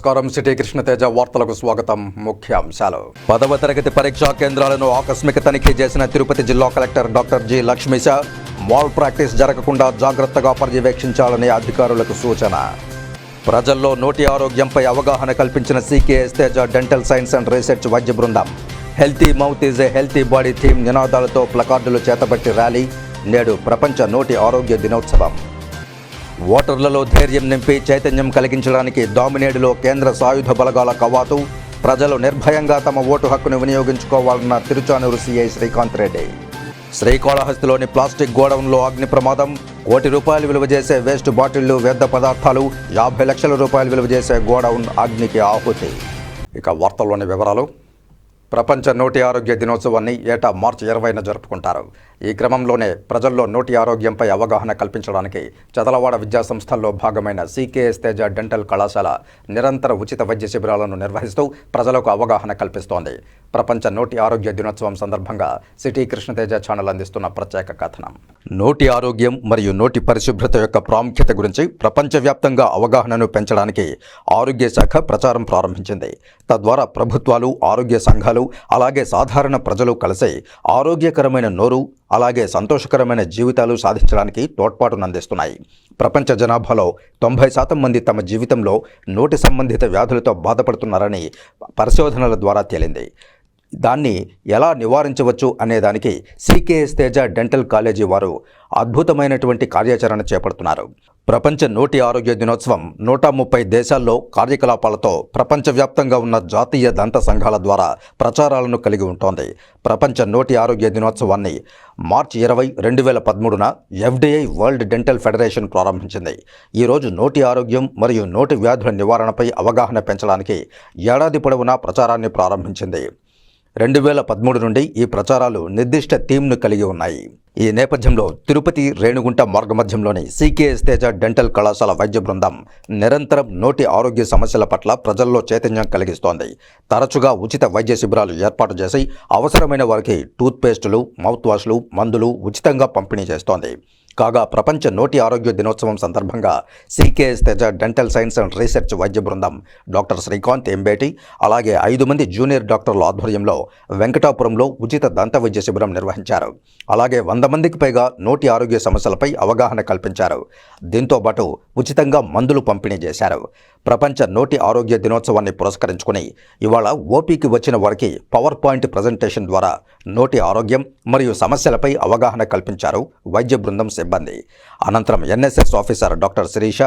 నమస్కారం. సిటీ కృష్ణతేజ వార్తలకు స్వాగతం. ముఖ్యాంశాలు. పదవ తరగతి పరీక్షా కేంద్రాలను ఆకస్మిక తనిఖీ చేసిన తిరుపతి జిల్లా collector doctor G Lakshmisha malpractice జరగకుండా జాగ్రత్తగా పర్యవేక్షించాలని అధికారులకు సూచన. ప్రజల్లో నోటి ఆరోగ్యంపై అవగాహన కల్పించిన CKS Teja dental science and research వైద్య బృందం healthy mouth is a healthy body theme నినాదాలతో ప్లకార్డులు చేతబట్టి ర్యాలీ నేడు ప్రపంచ నోటి ఆరోగ్య దినోత్సవం. ఓటర్లలో ధైర్యం నింపి చైతన్యం కలిగించడానికి దామినేడులో కేంద్ర సాయుధ బలగాల కవాతు ప్రజలు నిర్భయంగా తమ ఓటు హక్కును వినియోగించుకోవాలన్న తిరుచానూరు సీఐ శ్రీకాంత్ రెడ్డి. శ్రీకాళహస్తిలోని ప్లాస్టిక్ గోడౌన్లో అగ్ని ప్రమాదం కోటి రూపాయలు విలువ చేసే వేస్ట్ బాటిళ్ళు వ్యర్థ పదార్థాలు యాభై లక్షల రూపాయలు విలువ చేసే గోడౌన్ అగ్నికి ఆహుతి. ఇక వార్తల్లోని వివరాలు. ప్రపంచ నోటి ఆరోగ్య దినోత్సవాన్ని ఏటా మార్చి ఇరవైన జరుపుకుంటారు. ఈ క్రమంలోనే ప్రజల్లో నోటి ఆరోగ్యంపై అవగాహన కల్పించడానికి చదలవాడ విద్యాసంస్థల్లో భాగమైన సీకేఎస్ తేజ డెంటల్ కళాశాల నిరంతర ఉచిత వైద్య శిబిరాలను నిర్వహిస్తూ ప్రజలకు అవగాహన కల్పిస్తోంది. ప్రపంచ నోటి ఆరోగ్య దినోత్సవం సందర్భంగా సిటీ కృష్ణతేజ ఛానల్ అందిస్తున్న ప్రత్యేక కథనం. నోటి ఆరోగ్యం మరియు నోటి పరిశుభ్రత యొక్క ప్రాముఖ్యత గురించి ప్రపంచవ్యాప్తంగా అవగాహనను పెంచడానికి ఆరోగ్య శాఖ ప్రచారం ప్రారంభించింది. తద్వారా ప్రభుత్వాలు ఆరోగ్య సంఘాలు అలాగే సాధారణ ప్రజలు కలిసి ఆరోగ్యకరమైన నోరు అలాగే సంతోషకరమైన జీవితాలు సాధించడానికి తోడ్పాటును అందిస్తున్నాయి ప్రపంచ జనాభాలో తొంభై శాతం మంది తమ జీవితంలో నోటి సంబంధిత వ్యాధులతో బాధపడుతున్నారని పరిశోధనల ద్వారా తేలింది. దాన్ని ఎలా నివారించవచ్చు అనేదానికి సికేఎస్ తేజ డెంటల్ కాలేజీ వారు అద్భుతమైనటువంటి కార్యాచరణ చేపడుతున్నారు. ప్రపంచ నోటి ఆరోగ్య దినోత్సవం నూట ముప్పై దేశాల్లో కార్యకలాపాలతో ప్రపంచవ్యాప్తంగా ఉన్న జాతీయ దంత సంఘాల ద్వారా ప్రచారాలను కలిగి ఉంటోంది. ప్రపంచ నోటి ఆరోగ్య దినోత్సవాన్ని మార్చి ఇరవై రెండు వేల పదమూడున ఎఫ్డిఐ వరల్డ్ డెంటల్ ఫెడరేషన్ ప్రారంభించింది. ఈరోజు నోటి ఆరోగ్యం మరియు నోటి వ్యాధుల నివారణపై అవగాహన పెంచడానికి ఏడాది పొడవునా ప్రచారాన్ని ప్రారంభించింది. రెండు వేల పదమూడు నుండి ఈ ప్రచారాలు నిర్దిష్ట థీమ్ను కలిగి ఉన్నాయి. ఈ నేపథ్యంలో తిరుపతి రేణుగుంట మార్గమధ్యంలోని సీకేఎస్ తేజ డెంటల్ కళాశాల వైద్య బృందం నిరంతరం నోటి ఆరోగ్య సమస్యల పట్ల ప్రజల్లో చైతన్యం కలిగిస్తోంది. తరచుగా ఉచిత వైద్య శిబిరాలు ఏర్పాటు చేసి అవసరమైన వారికి టూత్ పేస్టులు మౌత్ వాష్లు మందులు ఉచితంగా పంపిణీ చేస్తోంది. కాగా ప్రపంచ నోటి ఆరోగ్య దినోత్సవం సందర్భంగా CKS Teja dental science and research వైద్య బృందం డాక్టర్ శ్రీకాంత్ ఎంబేటి అలాగే ఐదు మంది జూనియర్ డాక్టర్ల ఆధ్వర్యంలో వెంకటాపురంలో ఉచిత దంత వైద్య శిబిరం నిర్వహించారు. అలాగే వంద మందికి పైగా నోటి ఆరోగ్య సమస్యలపై అవగాహన కల్పించారు. దీంతో పాటు ఉచితంగా మందులు పంపిణీ చేశారు. ప్రపంచ నోటి ఆరోగ్య దినోత్సవాన్ని పురస్కరించుకుని ఇవాళ ఓపీకి వచ్చిన వారికి పవర్ పాయింట్ ప్రజెంటేషన్ ద్వారా నోటి ఆరోగ్యం మరియు సమస్యలపై అవగాహన కల్పించారు వైద్య బృందం సిబ్బంది. అనంతరం NSS officer doctor Sirisha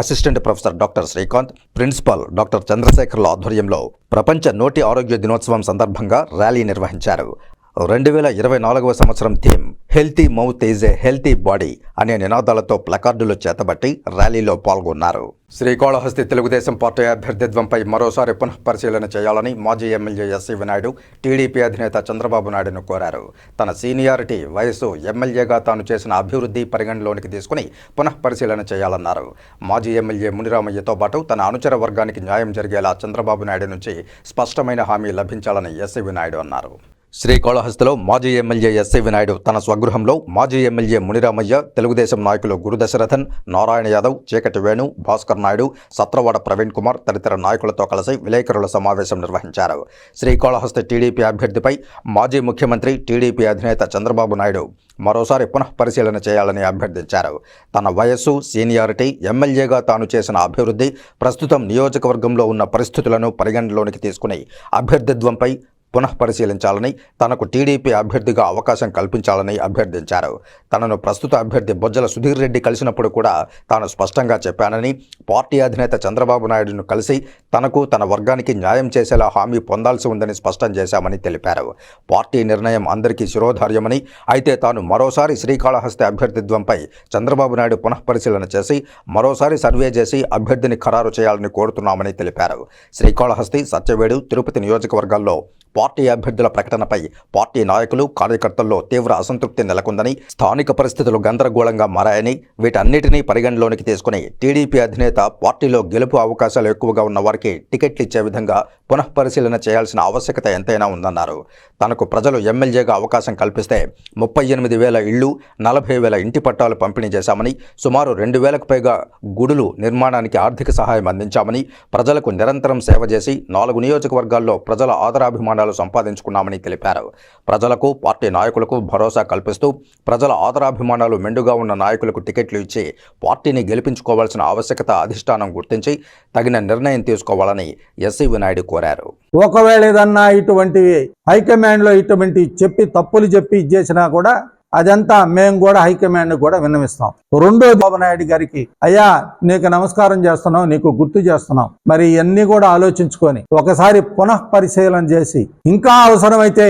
assistant professor doctor Srikanth principal doctor చంద్రశేఖర్ల ఆధ్వర్యంలో ప్రపంచ నోటి ఆరోగ్య దినోత్సవం సందర్భంగా ర్యాలీ నిర్వహించారు. రెండు వేల ఇరవై నాలుగవ సంవత్సరం theme healthy mouth is a healthy body అనే నినాదాలతో ప్లకార్డులు చేతబట్టి ర్యాలీలో పాల్గొన్నారు. శ్రీకాళహస్తి తెలుగుదేశం పార్టీ అభ్యర్థిత్వంపై మరోసారి పునః పరిశీలన చేయాలని మాజీ ఎమ్మెల్యే ఎస్సీ వినాయుడు టీడీపీ అధినేత చంద్రబాబు నాయుడును కోరారు. తన సీనియారిటీ వయసు ఎమ్మెల్యేగా తాను చేసిన అభివృద్ధి పరిగణలోనికి తీసుకుని పునఃపరిశీలన చేయాలన్నారు. మాజీ ఎమ్మెల్యే మునిరామయ్యతో పాటు తన అనుచర వర్గానికి న్యాయం జరిగేలా చంద్రబాబు నాయుడు నుంచి స్పష్టమైన హామీ లభించాలని ఎస్సీ వినాయుడు అన్నారు. శ్రీకాళహస్తిలో మాజీ ఎమ్మెల్యే ఎస్సీ వినాయుడు తన స్వగృహంలో మాజీ ఎమ్మెల్యే మునిరామయ్య తెలుగుదేశం నాయకులు గురు దశరథన్ నారాయణ యాదవ్ చీకటి వేణు భాస్కర్ నాయుడు సత్రవాడ ప్రవీణ్ కుమార్ తదితర నాయకులతో కలిసి విలేకరుల సమావేశం నిర్వహించారు. శ్రీకాళహస్తి టీడీపీ అభ్యర్థిపై మాజీ ముఖ్యమంత్రి టీడీపీ అధినేత చంద్రబాబు నాయుడు మరోసారి పునఃపరిశీలన చేయాలని అభ్యర్థించారు. తన వయస్సు సీనియారిటీ ఎమ్మెల్యేగా తాను చేసిన అభివృద్ధి ప్రస్తుతం నియోజకవర్గంలో ఉన్న పరిస్థితులను పరిగణలోనికి తీసుకుని అభ్యర్థిత్వంపై పునఃపరిశీలించాలని తనకు టీడీపీ అభ్యర్థిగా అవకాశం కల్పించాలని అభ్యర్థించారు. తనను ప్రస్తుత అభ్యర్థి బొజ్జల సుధీర్ రెడ్డి కలిసినప్పుడు కూడా తాను స్పష్టంగా చెప్పానని పార్టీ అధినేత చంద్రబాబు నాయుడును కలిసి తనకు తన వర్గానికి న్యాయం చేసేలా హామీ పొందాల్సి ఉందని స్పష్టం చేశామని తెలిపారు. పార్టీ నిర్ణయం అందరికీ శిరోధార్యమని అయితే తాను మరోసారి శ్రీకాళహస్తి అభ్యర్థిత్వంపై చంద్రబాబు నాయుడు పునఃపరిశీలన చేసి మరోసారి సర్వే చేసి అభ్యర్థిని ఖరారు చేయాలని కోరుతున్నామని తెలిపారు. శ్రీకాళహస్తి సత్యవేడు తిరుపతి నియోజకవర్గాల్లో పార్టీ అభ్యర్థుల ప్రకటనపై పార్టీ నాయకులు కార్యకర్తల్లో తీవ్ర అసంతృప్తి నెలకొందని స్థానిక పరిస్థితులు గందరగోళంగా మారాయని వీటన్నిటినీ పరిగణలోనికి తీసుకుని టీడీపీ అధినేత పార్టీలో గెలుపు అవకాశాలు ఎక్కువగా ఉన్న వారికి టికెట్లు ఇచ్చే విధంగా పునఃపరిశీలన చేయాల్సిన ఆవశ్యకత ఎంతైనా ఉందన్నారు. తనకు ప్రజలు ఎమ్మెల్యేగా అవకాశం కల్పిస్తే ముప్పై ఎనిమిది వేల ఇళ్ళు నలభై వేల ఇంటి పట్టాలు పంపిణీ చేశామని సుమారు రెండు వేలకు పైగా గుడులు నిర్మాణానికి ఆర్థిక సహాయం అందించామని ప్రజలకు నిరంతరం సేవ చేసి నాలుగు నియోజకవర్గాల్లో ప్రజల ఆదరాభిమానాలు సంపాదించుకున్నామని తెలిపారు. ప్రజలకు పార్టీ నాయకులకు భరోసా కల్పిస్తూ ప్రజల ఆదరాభిమానాలు మెండుగా ఉన్న నాయకులకు టికెట్లు ఇచ్చి పార్టీని గెలిపించుకోవాల్సిన ఆవశ్యకత అధిష్టానం గుర్తించి తగిన నిర్ణయం తీసుకోవాలని ఎస్సీ వినాయుడు కోరారు. ఒకవేళ ఏదన్నా ఇటువంటివి హైకమాండ్లో ఇటువంటి చెప్పి తప్పులు చెప్పి చేసినా కూడా అదంతా మేము కూడా హైకమాండ్ కూడా విన్నవిస్తాం. రెండో బాబు నాయుడు గారికి అయ్యా నీకు నమస్కారం చేస్తున్నాం నీకు గుర్తు చేస్తున్నాం. మరి ఇవన్నీ కూడా ఆలోచించుకొని ఒకసారి పునః పరిశీలన చేసి ఇంకా అవసరమైతే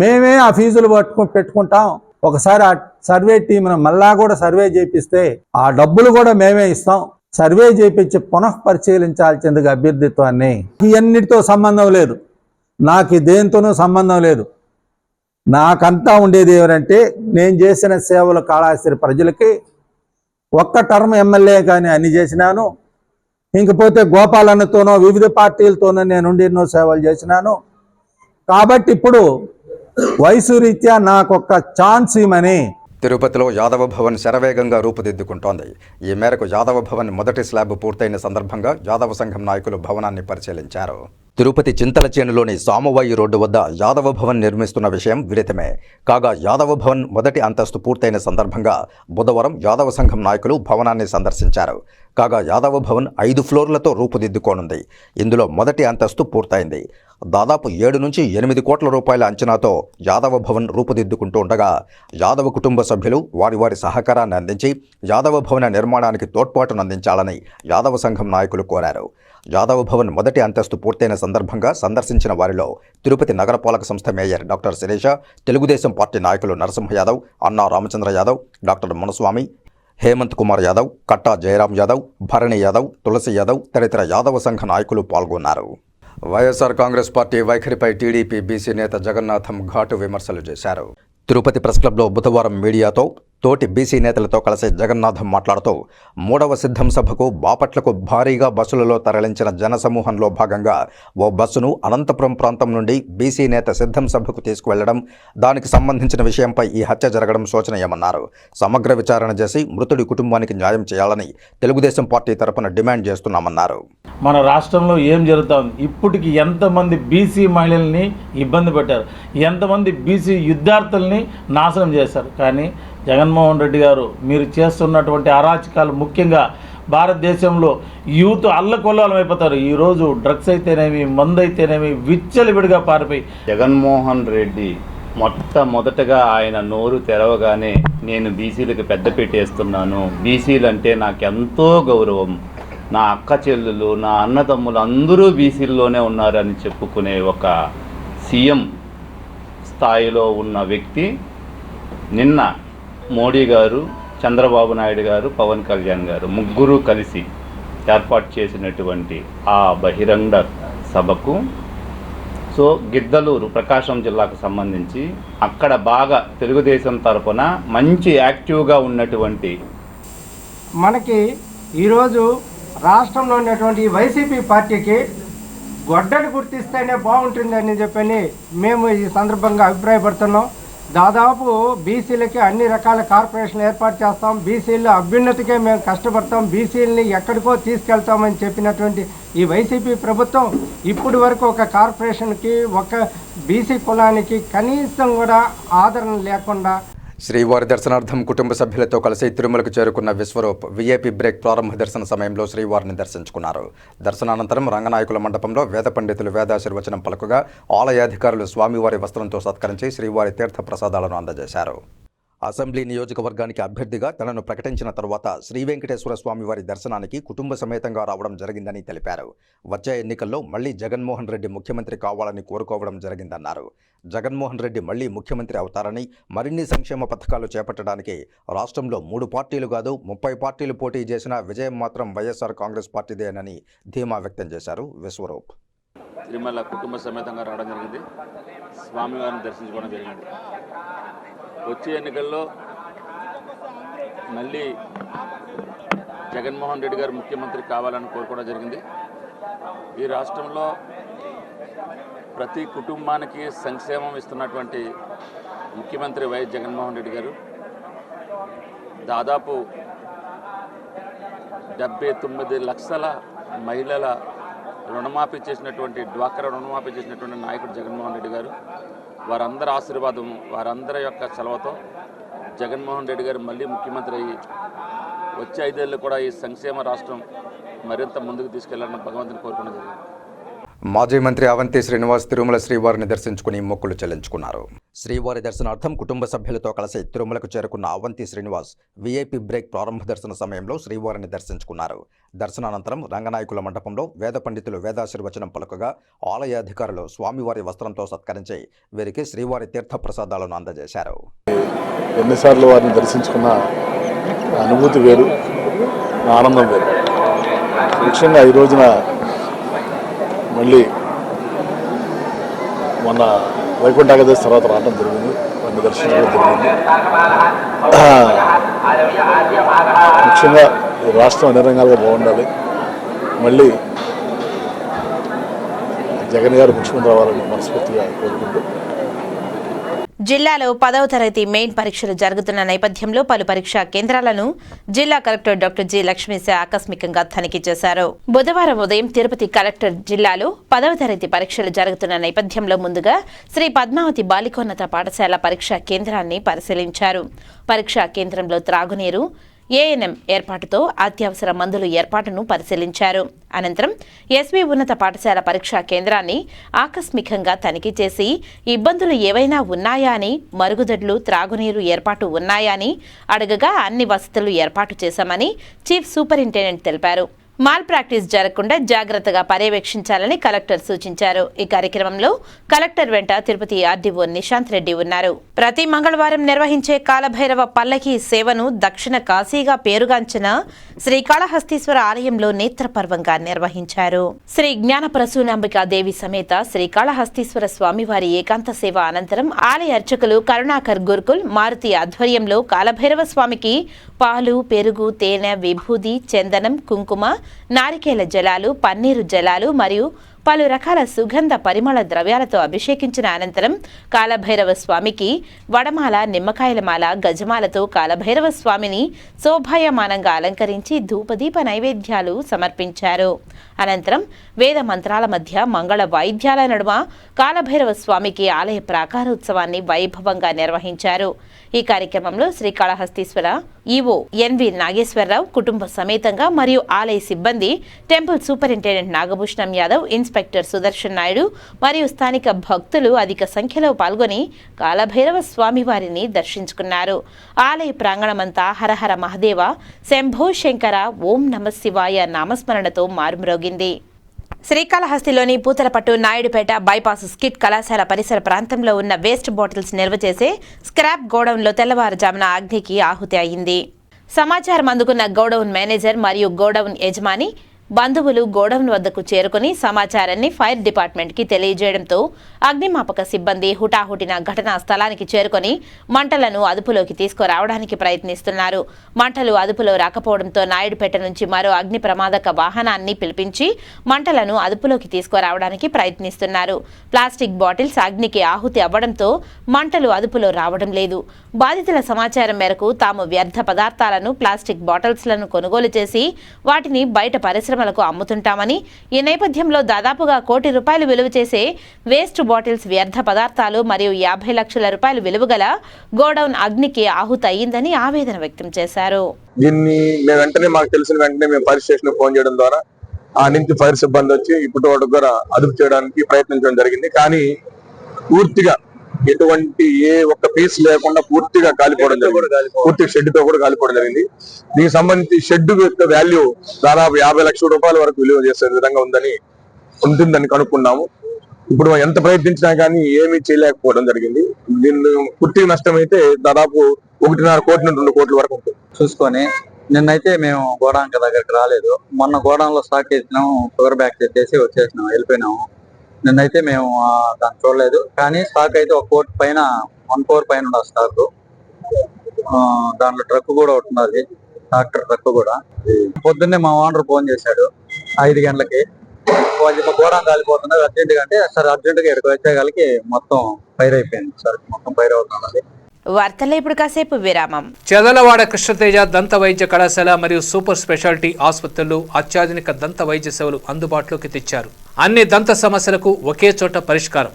మేమే ఆ ఫీజులు పట్టుకు పెట్టుకుంటాం. ఒకసారి ఆ సర్వే టీంను మళ్ళా కూడా సర్వే చేపిస్తే ఆ డబ్బులు కూడా మేమే ఇస్తాం. సర్వే చేపించి పునః పరిశీలించాల్సిందిగా అభ్యర్థిత్వాన్ని. ఇవన్నిటితో సంబంధం లేదు. నాకు దేంతోనూ సంబంధం లేదు. నాకంతా ఉండేది ఎవరంటే నేను చేసిన సేవలు కాళాస్త్రి ప్రజలకి ఒక్క టర్మ్ ఎమ్మెల్యే కానీ అన్ని చేసినాను. ఇంకపోతే గోపాలన్నతోనో వివిధ పార్టీలతోనో నేను ఉండి ఎన్నో సేవలు చేసినాను. కాబట్టి ఇప్పుడు వయసు రీత్యా నాకు ఛాన్స్ ఇమని తిరుపతిలో యాదవ భవన్ శరవేగంగా రూపుదిద్దుకుంటోంది. ఈ మేరకు యాదవ భవన్ మొదటి స్లాబ్ పూర్తయిన సందర్భంగా యాదవ సంఘం నాయకులు భవనాన్ని పరిశీలించారు. తిరుపతి చింతలచేనులోని సామవాయి రోడ్డు వద్ద యాదవ భవన్ నిర్మిస్తున్న విషయం విదితమే. కాగా యాదవ భవన్ మొదటి అంతస్తు పూర్తయిన సందర్భంగా బుధవారం యాదవ సంఘం నాయకులు భవనాన్ని సందర్శించారు. కాగా యాదవ భవన్ ఐదు ఫ్లోర్లతో రూపుదిద్దుకోనుంది. ఇందులో మొదటి అంతస్తు పూర్తయింది. దాదాపు ఏడు నుంచి ఎనిమిది కోట్ల రూపాయల అంచనాతో యాదవ భవన్ రూపుదిద్దుకుంటూ ఉండగా యాదవ కుటుంబ సభ్యులు వారి వారి సహకారాన్ని అందించి యాదవ భవన నిర్మాణానికి తోడ్పాటును అందించాలని యాదవ సంఘం నాయకులు కోరారు. యాదవ భవన్ మొదటి అంతస్తు పూర్తయిన సందర్భంగా సందర్శించిన వారిలో తిరుపతి నగరపాలక సంస్థ mayor doctor Sirisha Telugu Desam party నాయకులు నరసింహ యాదవ్ అన్నా రామచంద్ర యాదవ్ డాక్టర్ మునస్వామి హేమంత్ కుమార్ యాదవ్ కట్టా జయరాం యాదవ్ భరణి యాదవ్ తులసి యాదవ్ తదితర యాదవ సంఘ నాయకులు పాల్గొన్నారు. వైఎస్ఆర్ కాంగ్రెస్ పార్టీ వైఖరిపై టీడీపీ బీసీ నేత జగన్నాథం ఘాటు విమర్శలు చేశారు. తిరుపతి ప్రెస్ క్లబ్లో బుధవారం మీడియాతో తోటి బీసీ నేతలతో కలిసి జగన్నాథం మాట్లాడుతూ మూడవ సిద్ధం సభకు బాపట్లకు భారీగా బస్సులలో తరలించిన జనసమూహంలో భాగంగా ఓ బస్సును అనంతపురం ప్రాంతం నుండి బీసీ నేత సిద్ధం సభకు తీసుకువెళ్ళడం దానికి సంబంధించిన విషయంపై ఈ హత్య జరగడం శోచనీయమన్నారు. సమగ్ర విచారణ చేసి మృతుడి కుటుంబానికి న్యాయం చేయాలని తెలుగుదేశం పార్టీ తరపున డిమాండ్ చేస్తున్నామన్నారు. మన రాష్ట్రంలో ఏం జరుగుతుంది? ఇప్పటికి ఎంతమంది బీసీ మహిళల్ని ఇబ్బంది పెట్టారు? ఎంతమంది బీసీ యుద్ధార్థుల్ని నాశనం చేశారు? కానీ జగన్మోహన్ రెడ్డి గారు మీరు చేస్తున్నటువంటి అరాచకాలు ముఖ్యంగా భారతదేశంలో యూత్ అల్లకొల్లాలం అయిపోతారు. ఈరోజు డ్రగ్స్ అయితేనేమి మందు అయితేనేమి విచ్చలివిడిగా పారిపోయి జగన్మోహన్ రెడ్డి మొట్టమొదటగా ఆయన నోరు తెరవగానే నేను బీసీలకు పెద్ద పెట్టేస్తున్నాను బీసీలు అంటే నాకు ఎంతో గౌరవం. నా అక్క చెల్లెలు నా అన్నదమ్ములు అందరూ బీసీల్లోనే ఉన్నారని చెప్పుకునే ఒక సీఎం స్థాయిలో ఉన్న వ్యక్తి నిన్న మోడీ గారు చంద్రబాబు నాయుడు గారు పవన్ కళ్యాణ్ గారు ముగ్గురు కలిసి ఏర్పాటు చేసినటువంటి ఆ బహిరంగ సభకు. సో గిద్దలూరు ప్రకాశం జిల్లాకు సంబంధించి అక్కడ బాగా తెలుగుదేశం తరఫున మంచి యాక్టివ్గా ఉన్నటువంటి మనకి ఈరోజు రాష్ట్రంలో ఉన్నటువంటి వైసీపీ పార్టీకి గొడ్డలు గుర్తిస్తేనే బాగుంటుంది అని చెప్పని మేము ఈ సందర్భంగా అభిప్రాయపడుతున్నాం. దాదాపు బీసీలకి అన్ని రకాల కార్పొరేషన్లు ఏర్పాటు చేస్తాం. బీసీల అభ్యున్నతికే మేము కష్టపడతాం. బీసీలని ఎక్కడికో తీసుకెళ్తామని చెప్పినటువంటి ఈ వైసీపీ ప్రభుత్వం ఇప్పటి వరకు ఒక కార్పొరేషన్కి ఒక బీసీ కులానికి కనీసం కూడా ఆదరణ లేకుండా శ్రీవారి దర్శనార్థం కుటుంబ సభ్యులతో కలిసి తిరుమలకు చేరుకున్న విశ్వరూప్ విఐపి బ్రేక్ ప్రారంభ దర్శన సమయంలో శ్రీవారిని దర్శించుకున్నారు. దర్శనానంతరం రంగనాయకుల మండపంలో వేద పండితులు వేదాశీర్వచనం పలుకగా ఆలయాధికారులు స్వామివారి వస్త్రంతో సత్కరించి శ్రీవారి తీర్థ ప్రసాదాలను అందజేశారు. అసెంబ్లీ నియోజకవర్గానికి అభ్యర్థిగా తనను ప్రకటించిన తర్వాత శ్రీ వెంకటేశ్వర స్వామి వారి దర్శనానికి కుటుంబ సమేతంగా రావడం జరిగిందని తెలిపారు. వచ్చే ఎన్నికల్లో మళ్ళీ జగన్మోహన్ రెడ్డి ముఖ్యమంత్రి కావాలని కోరుకోవడం జరిగిందన్నారు. జగన్మోహన్ రెడ్డి మళ్ళీ ముఖ్యమంత్రి అవుతారని మరిన్ని సంక్షేమ పథకాలు చేపట్టడానికి రాష్ట్రంలో మూడు పార్టీలు కాదు ముప్పై పార్టీలు పోటీ చేసిన విజయం మాత్రం వైఎస్ఆర్ కాంగ్రెస్ పార్టీదేనని ధీమా వ్యక్తం చేశారు విశ్వరూప్. తిరుమల కుటుంబ సమేతంగా రావడం జరిగింది. స్వామివారిని దర్శించుకోవడం జరిగింది. వచ్చే ఎన్నికల్లో మళ్ళీ జగన్మోహన్ రెడ్డి గారు ముఖ్యమంత్రి కావాలని కోరుకోవడం జరిగింది. ఈ రాష్ట్రంలో ప్రతి కుటుంబానికి సంక్షేమం ఇస్తున్నటువంటి ముఖ్యమంత్రి వైఎస్ జగన్మోహన్ రెడ్డి గారు దాదాపు డెబ్బై తొమ్మిది లక్షల మహిళల రుణమాఫీ చేసినటువంటి డ్వాక్రా రుణమాఫీ చేసినటువంటి నాయకుడు జగన్మోహన్ రెడ్డి గారు. వారందరి ఆశీర్వాదం వారందరి యొక్క చలవతో జగన్మోహన్ రెడ్డి గారు మళ్ళీ ముఖ్యమంత్రి అయ్యి వచ్చే ఐదేళ్ళు కూడా ఈ సంక్షేమ రాష్ట్రం మరింత ముందుకు తీసుకెళ్ళాలని భగవంతుని కోరుకున్నది మాజీ మంత్రి అవంతి శ్రీనివాస్ తిరుమల శ్రీవారిని దర్శించుకుని మొక్కులు చెల్లించుకున్నారు. శ్రీవారి దర్శనార్థం కుటుంబ సభ్యులతో కలిసి తిరుమలకు చేరుకున్న అవంతి శ్రీనివాస్ వీఐపీ బ్రేక్ ప్రారంభ దర్శన సమయంలో శ్రీవారిని దర్శించుకున్నారు. దర్శనానంతరం రంగనాయకుల మండపంలో వేద పండితులు వేదాశీర్వచనం పలుకగా ఆలయ అధికారులు స్వామివారి వస్త్రంతో సత్కరించి వీరికి శ్రీవారి తీర్థ ప్రసాదాలను అందజేశారు. ఎన్నిసార్లు వారిని దర్శించుకున్న అనుభూతి వేరు ఆనందం వేరు. ముఖ్యంగా ఈ రోజున మళ్ళీ మొన్న వైకుంఠ ఏకాదశి తర్వాత రావడం జరిగింది. వారిని దర్శించడం జరిగింది. ముఖ్యంగా ఈ రాష్ట్రం అన్ని రంగాలుగా బాగుండాలి. మళ్ళీ జగన్ గారు ముఖ్యమంత్రి అవ్వాలని మనస్ఫూర్తిగా కోరుకుంటూ జిల్లాలో పదవ తరగతి మెయిన్ పరీక్షలు జరుగుతున్న నేపథ్యంలో పలు పరీక్షా కేంద్రాలను జిల్లా కలెక్టర్ డాక్టర్ జి లక్ష్మీశ ఆకస్మికంగా తనిఖీ చేశారు. బుధవారం ఉదయం తిరుపతి కలెక్టర్ జిల్లాలో పదవ తరగతి పరీక్షలు జరుగుతున్న నేపథ్యంలో ముందుగా శ్రీ పద్మావతి బాలికోన్నత పాఠశాల పరీక్షా కేంద్రాన్ని పరిశీలించారు. పరీక్షా కేంద్రంలో త్రాగునీరు ఏఎన్ఎం ఏర్పాటుతో అత్యవసర మందులు ఏర్పాటును పరిశీలించారు. అనంతరం ఎస్వి ఉన్నత పాఠశాల పరీక్షా కేంద్రాన్ని ఆకస్మికంగా తనిఖీ చేసి ఇబ్బందులు ఏవైనా ఉన్నాయా అని మరుగుదొడ్లు త్రాగునీరు ఏర్పాటు ఉన్నాయా అని అడగగా అన్ని వసతులు ఏర్పాటు చేశామని చీఫ్ సూపరింటెండెంట్ తెలిపారు. మాల్ ప్రాక్టీస్ జరగకుండా జాగ్రత్తగా పర్యవేక్షించాలని కలెక్టర్ సూచించారు. ఈ కార్యక్రమంలో కలెక్టర్ వెంట తిరుపతి ఆర్డీఓ నిశాంత్ రెడ్డి ఉన్నారు. ప్రతి మంగళవారం నిర్వహించే కాలభైరవ పల్లకి సేవను దక్షిణ కాశీగా పేరుగాంచిన శ్రీకాళహస్తీశ్వర ఆలయంలో నేత్రపర్వంగా నిర్వహించారు. శ్రీ జ్ఞాన ప్రసూనాంబికా దేవి సమేత శ్రీకాళహస్తీశ్వర స్వామివారి ఏకాంత సేవ అనంతరం ఆలయ అర్చకులు కరుణాకర్ గురుకుల్ మారుతి ఆధ్వర్యంలో కాలభైరవ స్వామికి పాలు పెరుగు తేనె విభూది చందనం కుంకుమ నారికేల జలాలు పన్నీరు జలాలు మరియు పలు రకాల సుగంధ పరిమళ ద్రవ్యాలతో అభిషేకించిన అనంతరం కాలభైరవ స్వామికి వడమాల నిమ్మకాయల మాల గజమాలతో కాలభైరవ స్వామిని శోభాయమానంగా అలంకరించి ధూపదీప నైవేద్యాలు సమర్పించారు. అనంతరం వేద మంత్రాల మధ్య మంగళ వాయిద్యాల నడుమ కాలభైరవ స్వామికి ఆలయ ప్రాకారోత్సవాన్ని వైభవంగా నిర్వహించారు. ఈ కార్యక్రమంలో శ్రీకాళహస్తీశ్వర ఈవో ఎన్వి నాగేశ్వరరావు కుటుంబ సమేతంగా మరియు ఆలయ సిబ్బంది temple superintendent Nagabhushanam Yadav inspector Sudarshan Naidu మరియు స్థానిక భక్తులు అధిక సంఖ్యలో పాల్గొని కాలభైరవ స్వామి వారిని దర్శించుకున్నారు. ఆలయ ప్రాంగణమంతా హరహర మహదేవ శంభో శంకర ఓం నమ శివాయ నామస్మరణతో మారుమ్రోగింది. శ్రీకాళహస్తిలోని పూతలపట్టు నాయుడుపేట బైపాస్ స్కిట్ కళాశాల పరిసర ప్రాంతంలో ఉన్న వేస్ట్ బాటిల్స్ నిల్వ చేసే స్క్రాప్ గోడౌన్లో తెల్లవారుజామున అగ్నికి ఆహుతి అయింది. సమాచారం అందుకున్న గోడౌన్ మేనేజర్ మరియు గోడౌన్ యజమాని బంధువులు గోడౌన్ వద్దకు చేరుకుని సమాచారాన్ని ఫైర్ డిపార్ట్మెంట్కి తెలియజేయడంతో అగ్నిమాపక సిబ్బంది హుటాహుటిన ఘటనా స్థలానికి చేరుకొని మంటలను అదుపులోకి తీసుకురావడానికి ప్రయత్నిస్తున్నారు. మంటలు అదుపులో రాకపోవడంతో నాయుడుపేట నుంచి మరో అగ్ని ప్రమాదక వాహనాన్ని పిలిపించి మంటలను అదుపులోకి తీసుకురావడానికి ప్రయత్నిస్తున్నారు. ప్లాస్టిక్ బాటిల్స్ అగ్నికి ఆహుతి అవ్వడంతో మంటలు అదుపులో రావడం లేదు. బాధితుల సమాచారం మేరకు తాము వ్యర్థ పదార్థాలను ప్లాస్టిక్ బాటిల్స్లను కొనుగోలు చేసి వాటిని బయట పరిశ్రమ పరిశ్రమలకు అమ్ముతుంటామని ఈ నేపథ్యంలో దాదాపుగా కోటి రూపాయలు విలువ చేసే వేస్ట్ బాటిల్స్ వ్యర్థ పదార్థాలు మరియు యాభై లక్షల రూపాయలు విలువ గల గోడౌన్ అగ్నికి ఆహుత అయ్యిందని ఆవేదన వ్యక్తం చేశారు. దీన్ని మేము వెంటనే మాకు తెలిసిన వెంటనే మేము ఫైర్ స్టేషన్ ఫోన్ చేయడం ద్వారా ఆ నుంచి ఫైర్ సిబ్బంది వచ్చి ఇప్పటి కూడా అదుపు చేయడానికి ప్రయత్నించడం జరిగింది. కానీ పూర్తిగా ఎటువంటి ఏ ఒక్క పీస్ లేకుండా పూర్తిగా కాలిపోవడం జరిగింది. పూర్తి షెడ్తో కూడా కాలిపోవడం జరిగింది. దీనికి సంబంధించి షెడ్ యొక్క వాల్యూ దాదాపు యాభై లక్షల రూపాయల వరకు విలువ చేసే విధంగా ఉందని ఉంటుందని కనుక్కున్నాము. ఇప్పుడు ఎంత ప్రయత్నించినా కానీ ఏమీ చేయలేకపోవడం జరిగింది. దీన్ని పూర్తిగా నష్టం అయితే దాదాపు ఒకటిన్నర కోటి నుండి రెండు కోట్ల వరకు ఉంటుంది. చూసుకొని నిన్నైతే మేము గోడాంక దగ్గరికి రాలేదు. మొన్న గోడాంలో స్టాక్ చేసినాము షుగర్ బ్యాగ్ చేసి వచ్చేసినాం వెళ్ళిపోయినాము. నిన్నైతే మేము దాన్ని చూడలేదు. కానీ స్టాక్ అయితే ఒక కోట్ పైన వన్ కోర్ పైన ఉండదు స్టాక్ దాంట్లో ట్రక్ కూడా ఒకటి ట్రాక్టర్ ట్రక్ కూడా. పొద్దున్నే మా ఓనర్ ఫోన్ చేశాడు ఐదు గంటలకి. వాళ్ళు మా గోడం కాలిపోతున్నారు అర్జెంటుగా అంటే సార్ అర్జెంటుగా ఇక్కడికి వచ్చేగాలకి మొత్తం ఫైర్ అయిపోయింది సార్ మొత్తం ఫైర్ అవుతున్నది. వార్తల్లో ఇప్పుడు కాసేపు విరామం. చెదలవాడ కృష్ణతేజ దంత వైద్య కళాశాల మరియు సూపర్ స్పెషాలిటీ ఆసుపత్రులు అత్యాధునిక దంత వైద్య సేవలు అందుబాటులోకి తెచ్చారు. అన్ని దంత సమస్యలకు ఒకే చోట పరిష్కారం.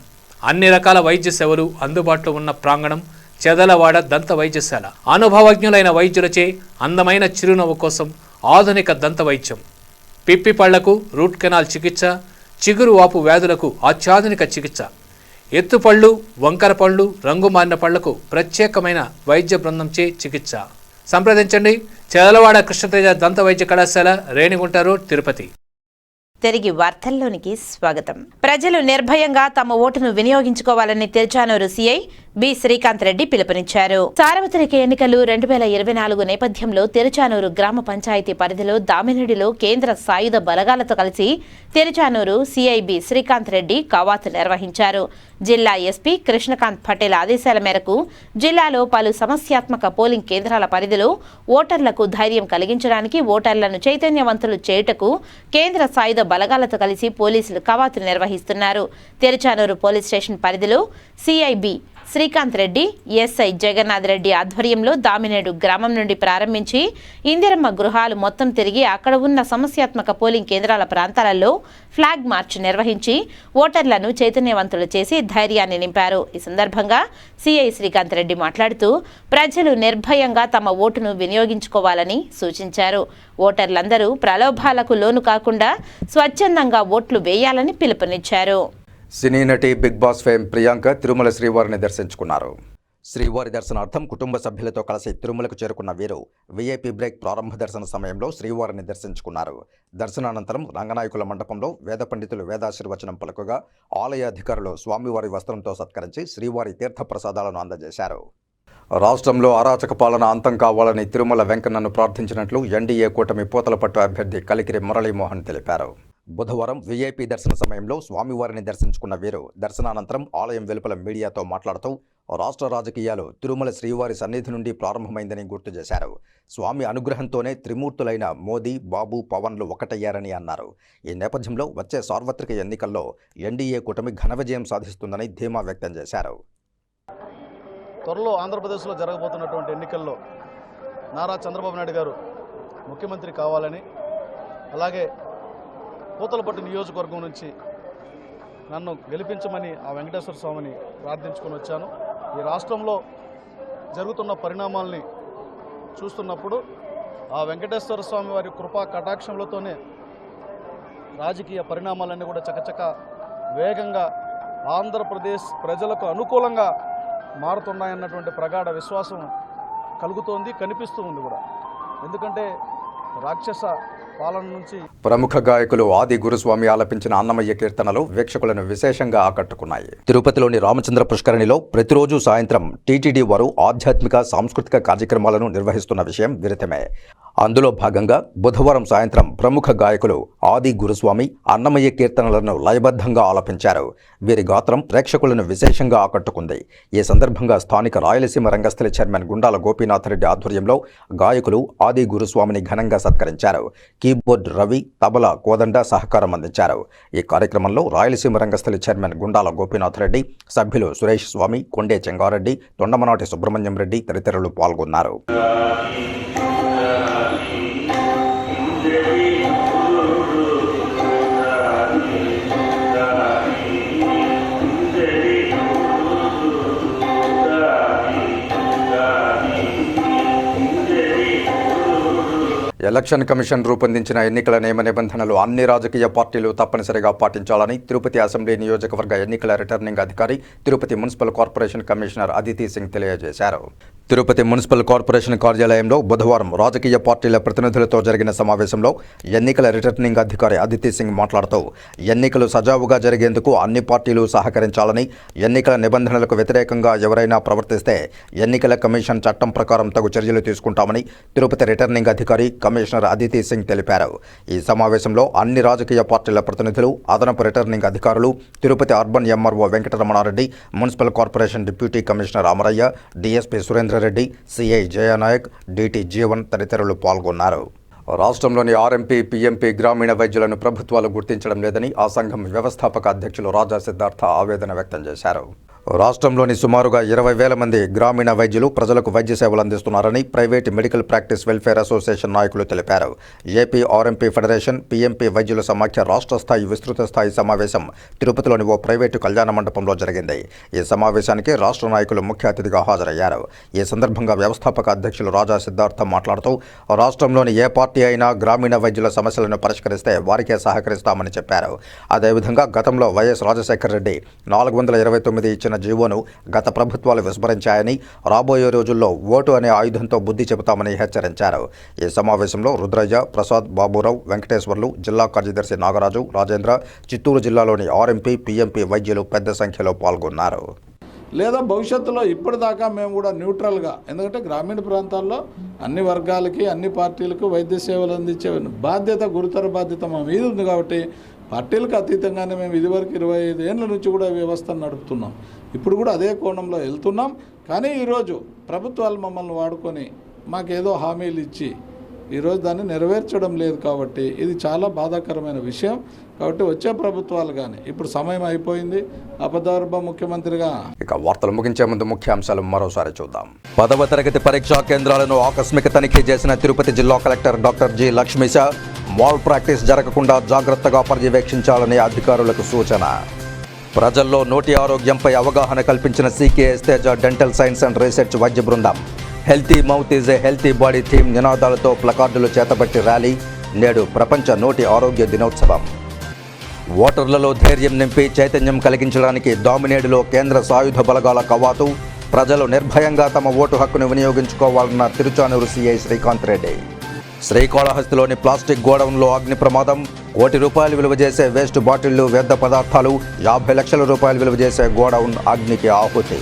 అన్ని రకాల వైద్య సేవలు అందుబాటులో ఉన్న ప్రాంగణం చెదలవాడ దంత వైద్యశాల. అనుభవజ్ఞులైన వైద్యులచే అందమైన చిరునవ్వు కోసం ఆధునిక దంత వైద్యం. పిప్పి పళ్ళకు రూట్ కెనాల్ చికిత్స చిగురు వాపు వ్యాధులకు అత్యాధునిక చికిత్స. ఎత్తుపళ్ళు వంకర పళ్ళు రంగు మారిన పళ్ళకు ప్రత్యేకమైన వైద్య బృందంచే చికిత్స. సంప్రదించండి. చెదలవాడ కృష్ణతేజ దంత వైద్య కళాశాల రేణిగుంట రోడ్ తిరుపతి. తిరిగి వార్తల్లోనికి స్వాగతం. ప్రజలు నిర్భయంగా తమ ఓటును వినియోగించుకోవాలని తిరుచానూరు సిఐ బి. శ్రీకాంత్ రెడ్డి పిలుపునిచ్చారు. సార్వత్రిక ఎన్నికలు రెండు వేల ఇరవై నాలుగు నేపథ్యంలో తిరుచానూరు గ్రామ పంచాయతీ పరిధిలో దామినడిలో కేంద్ర సాయుధ బలగాలతో కలిసి తిరుచానూరు సిఐబి శ్రీకాంత్ రెడ్డి కవాతు నిర్వహించారు. జిల్లా ఎస్పీ కృష్ణకాంత్ పటేల్ ఆదేశాల మేరకు జిల్లాలో పలు సమస్యాత్మక పోలింగ్ కేంద్రాల పరిధిలో ఓటర్లకు ధైర్యం కలిగించడానికి ఓటర్లను చైతన్యవంతులు చేయుటకు కేంద్ర సాయుధ బలగాలతో కలిసి పోలీసులు కవాతు నిర్వహిస్తున్నారు. తిరుచానూరు పోలీస్ స్టేషన్ పరిధిలో CI B Srikanth Reddy SI Jagannath Reddy ఆధ్వర్యంలో దామినేడు గ్రామం నుండి ప్రారంభించి ఇందిరమ్మ గృహాలు మొత్తం తిరిగి అక్కడ ఉన్న సమస్యాత్మక పోలింగ్ కేంద్రాల ప్రాంతాలలో ఫ్లాగ్ మార్చ్ నిర్వహించి ఓటర్లను చైతన్యవంతులు చేసి ధైర్యాన్ని నింపారు. ఈ సందర్భంగా సిఐ శ్రీకాంత్ రెడ్డి మాట్లాడుతూ ప్రజలు నిర్భయంగా తమ ఓటును వినియోగించుకోవాలని సూచించారు. ఓటర్లందరూ ప్రలోభాలకు లోను కాకుండా స్వచ్ఛందంగా ఓట్లు వేయాలని పిలుపునిచ్చారు. సినీ నటి Bigg Boss fame Priyanka Tirumala శ్రీవారిని దర్శించుకున్నారు. శ్రీవారి దర్శనార్థం కుటుంబ సభ్యులతో కలిసి తిరుమలకు చేరుకున్న వీరు వీఐపీ బ్రేక్ ప్రారంభ దర్శన సమయంలో శ్రీవారిని దర్శించుకున్నారు. దర్శనానంతరం రంగనాయకుల మండపంలో వేద పండితులు వేదాశీర్వచనం పలుకగా ఆలయ అధికారులు స్వామివారి వస్త్రంతో సత్కరించి శ్రీవారి తీర్థ ప్రసాదాలను అందజేశారు. రాష్ట్రంలో అరాచక పాలన అంతం కావాలని తిరుమల వెంకన్నను ప్రార్థించినట్లు ఎన్డీఏ కూటమి పోతలపట్టు అభ్యర్థి కలికిరి మురళీమోహన్ తెలిపారు. బుధవారం వీఐపీ దర్శన సమయంలో స్వామివారిని దర్శించుకున్న వీరు దర్శనానంతరం ఆలయం వెలుపల మీడియాతో మాట్లాడుతూ రాష్ట్ర రాజకీయాలు తిరుమల శ్రీవారి సన్నిధి నుండి ప్రారంభమైందని గుర్తు చేశారు. స్వామి అనుగ్రహంతోనే త్రిమూర్తులైన మోదీ బాబు పవన్లు ఒకటయ్యారని అన్నారు. ఈ నేపథ్యంలో వచ్చే సార్వత్రిక ఎన్నికల్లో ఎన్డీఏ కూటమి ఘన విజయం సాధిస్తుందని ధీమా వ్యక్తం చేశారు. త్వరలో ఆంధ్రప్రదేశ్లో జరగబోతున్నటువంటి ఎన్నికల్లో నారా చంద్రబాబు నాయుడు గారు ముఖ్యమంత్రి కావాలని అలాగే కూతలపట్టు నియోజకవర్గం నుంచి నన్ను గెలిపించమని ఆ వెంకటేశ్వర స్వామిని ప్రార్థించుకొని వచ్చాను. ఈ రాష్ట్రంలో జరుగుతున్న పరిణామాల్ని చూస్తున్నప్పుడు ఆ వెంకటేశ్వర స్వామి వారి కృపా కటాక్షములతోనే రాజకీయ పరిణామాలన్నీ కూడా చకచక వేగంగా ఆంధ్రప్రదేశ్ ప్రజలకు అనుకూలంగా మారుతున్నాయన్నటువంటి ప్రగాఢ విశ్వాసం కలుగుతోంది కనిపిస్తూ ఉంది కూడా. ఎందుకంటే రాక్షస పాలన నుంచి ప్రముఖ గాయకులు ఆది గురుస్వామి ఆలపించిన అన్నమయ్య కీర్తనలు వీక్షకులను విశేషంగా ఆకట్టుకున్నాయి. తిరుపతిలోని రామచంద్ర పుష్కరిణిలో ప్రతిరోజు సాయంత్రం టీటీడీ వారు ఆధ్యాత్మిక సాంస్కృతిక కార్యక్రమాలను నిర్వహిస్తున్న విషయం విరితమే. అందులో భాగంగా బుధవారం సాయంత్రం ప్రముఖ గాయకులు ఆది గురుస్వామి అన్నమయ్య కీర్తనలను లయబద్ధంగా ఆలపించారు. వీరి గాత్రం ప్రేక్షకులను విశేషంగా ఆకట్టుకుంది. ఈ సందర్భంగా స్థానిక రాయలసీమ రంగస్థల చైర్మన్ గుండాల గోపీనాథ్ రెడ్డి ఆధ్వర్యంలో గాయకులు ఆది గురుస్వామిని ఘనంగా సత్కరించారు. కీబోర్డ్ రవి తబలా కోదండ సహకారం అందించారు. ఈ కార్యక్రమంలో రాయలసీమ రంగస్థలి చైర్మన్ గుండాల గోపీనాథ్ రెడ్డి సభ్యులు సురేష్ స్వామి కొండే చెంగారెడ్డి తొండమనాటి సుబ్రహ్మణ్యం రెడ్డి తదితరులు పాల్గొన్నారు. ఎలక్షన్ కమిషన్ రూపొందించిన ఎన్నికల నియమ నిబంధనలు అన్ని రాజకీయ పార్టీలు తప్పనిసరిగా పాటించాలని తిరుపతి అసెంబ్లీ నియోజకవర్గ ఎన్నికల రిటర్నింగ్ అధికారి Tirupati municipal corporation commissioner Aditi Singh తెలియజేశారు. తిరుపతి మున్సిపల్ కార్పొరేషన్ కార్యాలయంలో బుధవారం రాజకీయ పార్టీల ప్రతినిధులతో జరిగిన సమావేశంలో ఎన్నికల రిటర్నింగ్ అధికారి అదితి సింగ్ మాట్లాడుతూ ఎన్నికలు సజావుగా జరిగేందుకు అన్ని పార్టీలు సహకరించాలని ఎన్నికల నిబంధనలకు వ్యతిరేకంగా ఎవరైనా ప్రవర్తిస్తే ఎన్నికల కమిషన్ చట్టం ప్రకారం తగు చర్యలు తీసుకుంటామని తిరుపతి రిటర్నింగ్ అధికారి కమిషనర్ అదితి సింగ్ తెలిపారు. ఈ సమావేశంలో అన్ని రాజకీయ పార్టీల ప్రతినిధులు అదనపు రిటర్నింగ్ అధికారులు Tirupati urban MRO Venkataramana Reddy municipal corporation deputy commissioner Amaraiah DSP Reddy CI Jayanayak DT Jeevan తదితరులు పాల్గొన్నారు. రాష్ట్రంలోని ఆర్ఎంపీ పీఎంపీ గ్రామీణ వైద్యులను ప్రభుత్వాలు గుర్తించడం లేదని ఆ సంఘం వ్యవస్థాపక అధ్యక్షులు రాజా సిద్ధార్థ ఆవేదన వ్యక్తం చేశారు. రాష్ట్రంలోని సుమారుగా ఇరవై వేల మంది గ్రామీణ వైద్యులు ప్రజలకు వైద్య సేవలు అందిస్తున్నారని private medical practice welfare association నాయకులు తెలిపారు. ఏపీ ఆర్ఎంపీ ఫెడరేషన్ పీఎంపీ వైద్యుల సమాఖ్య రాష్ట్ర స్థాయి విస్తృత స్థాయి సమావేశం తిరుపతిలోని ఓ ప్రైవేటు కళ్యాణ మండపంలో జరిగింది. ఈ సమావేశానికి రాష్ట్ర నాయకులు ముఖ్య అతిథిగా హాజరయ్యారు. ఈ సందర్భంగా వ్యవస్థాపక అధ్యక్షులు రాజా సిద్ధార్థ మాట్లాడుతూ రాష్ట్రంలోని ఏ పార్టీ అయినా గ్రామీణ వైద్యుల సమస్యలను పరిష్కరిస్తే వారికే సహకరిస్తామని చెప్పారు. అదేవిధంగా గతంలో వైఎస్ రాజశేఖర రెడ్డి నాలుగు వందల ఇరవై తొమ్మిది ఇచ్చిన జీవోను గత ప్రభుత్వాలు విస్మరించాయని రాబోయే రోజుల్లో ఓటు అనే ఆయుధంతో బుద్ధి చెబుతామని హెచ్చరించారు. ఈ సమావేశంలో రుద్రయ్య ప్రసాద్ బాబురావు వెంకటేశ్వర్లు జిల్లా కార్యదర్శి నాగరాజు రాజేంద్ర చిత్తూరు జిల్లాలోని ఆర్ఎంపీ పీఎంపీ వైద్యులు పెద్ద సంఖ్యలో పాల్గొన్నారు. లేదా భవిష్యత్తులో ఇప్పటిదాకా మేము కూడా న్యూట్రల్గా ఎందుకంటే గ్రామీణ ప్రాంతాల్లో అన్ని వర్గాలకి అన్ని పార్టీలకు వైద్య సేవలు అందించే బాధ్యత గురుతర బాధ్యత మా మీద ఉంది కాబట్టి పార్టీలకు అతీతంగానే మేము ఇదివరకు ఇరవై ఐదు ఏళ్ళ నుంచి కూడా వ్యవస్థను నడుపుతున్నాం. ఇప్పుడు కూడా అదే కోణంలో వెళ్తున్నాం. కానీ ఈరోజు ప్రభుత్వాలు మమ్మల్ని వాడుకొని మాకేదో హామీలు ఇచ్చి ఈరోజు దాన్ని నెరవేర్చడం లేదు కాబట్టి ఇది చాలా బాధాకరమైన విషయం. కాబట్టి వచ్చే ప్రభుత్వాలు కానీ ఇప్పుడు సమయం అయిపోయింది. అపదార్భ ముఖ్యమంత్రిగా. ఇక వార్తలు ముగించే ముందు ముఖ్యాంశాలు మరోసారి చూద్దాం. పదవ తరగతి పరీక్షా కేంద్రాలను ఆకస్మిక తనిఖీ చేసిన తిరుపతి జిల్లా collector doctor G Lakshmisha malpractice జరగకుండా జాగ్రత్తగా పర్యవేక్షించాలని అధికారులకు సూచన. ప్రజల్లో నోటి ఆరోగ్యంపై అవగాహన కల్పించిన CKS Teja dental science and research వైద్య బృందం. Healthy mouth is a healthy body theme. నినాదాలతో ప్లకార్డులు చేతబట్టి ర్యాలీ. నేడు ప్రపంచ నోటి ఆరోగ్య దినోత్సవం. ఓటర్లలో ధైర్యం నింపి చైతన్యం కలిగించడానికి దామినేడులో కేంద్ర సాయుధ బలగాల కవాతు. ప్రజలు నిర్భయంగా తమ ఓటు హక్కును వినియోగించుకోవాలన్న తిరుచానూరు సీఐ శ్రీకాంత్ రెడ్డి. శ్రీకాళహస్తిలోని ప్లాస్టిక్ గోడౌన్లో అగ్ని ప్రమాదం. కోటి రూపాయలు విలువ చేసే వేస్ట్ బాటిళ్ళు వ్యర్థ పదార్థాలు యాభై లక్షల రూపాయలు విలువ చేసే గోడౌన్ అగ్నికి ఆహుతి.